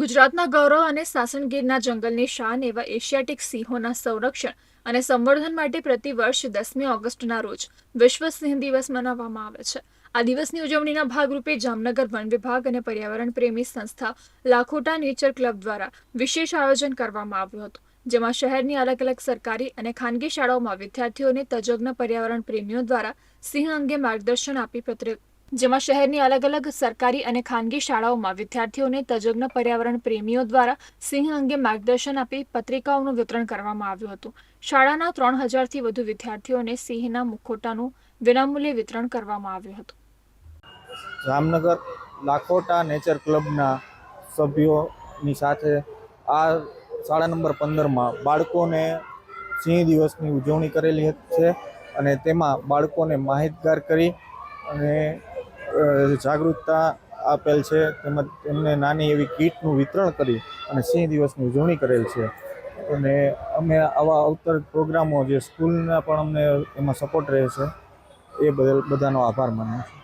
ગુજરાતના ગૌરવ અને સાસણગીરના જંગલની શાન એવા એશિયાટિક સિંહોના સંરક્ષણ અને સંવર્ધન માટે પ્રતિવર્ષ દસમી ઓગસ્ટના રોજ વિશ્વ સિંહ દિવસ મનાવવામાં આવે છે. આ દિવસની ઉજવણીના ભાગરૂપે જામનગર વન વિભાગ અને પર્યાવરણ પ્રેમી સંસ્થા લાખોટા નેચર ક્લબ દ્વારા વિશેષ આયોજન કરવામાં આવ્યું હતું, જેમાં શહેરની અલગ અલગ સરકારી અને ખાનગી શાળાઓમાં વિદ્યાર્થીઓને તજજ્ઞ પર્યાવરણ પ્રેમીઓ દ્વારા સિંહ અંગે માર્ગદર્શન આપી જેમાં શહેરની અલગ અલગ સરકારી અને ખાનગી શાળાઓમાં વિદ્યાર્થીઓને તજજ્ઞ પર્યાવરણ પ્રેમીઓ દ્વારા સિંહ અંગે માર્ગદર્શન આપી પત્રિકાઓનું વિતરણ કરવામાં આવ્યું હતું. શાળાના ત્રણ હજારથી વધુ વિદ્યાર્થીઓને સિંહના મુખોટાનું વિનામૂલ્યે વિતરણ કરવામાં આવ્યું હતું. જામનગર લાખોટા નેચર ક્લબના સભ્યોની સાથે આ શાળા નંબર પંદરમાં બાળકોને સિંહ દિવસની ઉજવણી કરેલી છે અને તેમાં બાળકોને માહિતગાર કરી અને જાગૃતતા આપેલ છે, તેમજ તેમને નાની એવી કીટનું વિતરણ કરી અને સિંહ દિવસની ઉજવણી કરેલ છે. અને અમે આવા અવતર પ્રોગ્રામો જે સ્કૂલના પણ અમને એમાં સપોર્ટ રહે છે, એ બદલ બધાનો આભાર માનું છું.